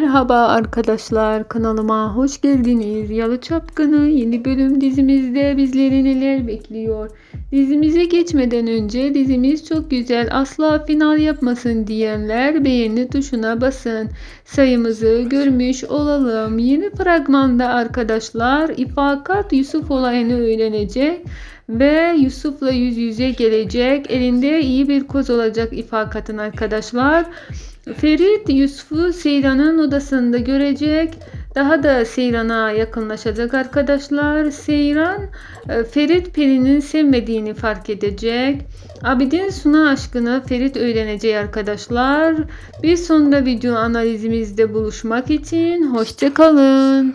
Merhaba arkadaşlar kanalıma hoş geldiniz. Yalı Çapkını yeni bölüm dizimizde bizleri neler bekliyor? Dizimize geçmeden önce dizimiz çok güzel asla final yapmasın diyenler beğeni tuşuna basın. Sayımızı görmüş olalım. Yeni fragmanda arkadaşlar İfakat Yusuf olayını öğrenecek ve Yusuf'la yüz yüze gelecek. Elinde iyi bir koz olacak İfakat'ın arkadaşlar. Ferit Yusuf'u Seyran'ın odasında görecek. Daha da Seyran'a yakınlaşacak arkadaşlar. Seyran e, Ferit Peri'nin sevmediğini fark edecek. Abidin Suna aşkını Ferit öğrenecek arkadaşlar. Bir sonunda video analizimizde buluşmak için hoşçakalın.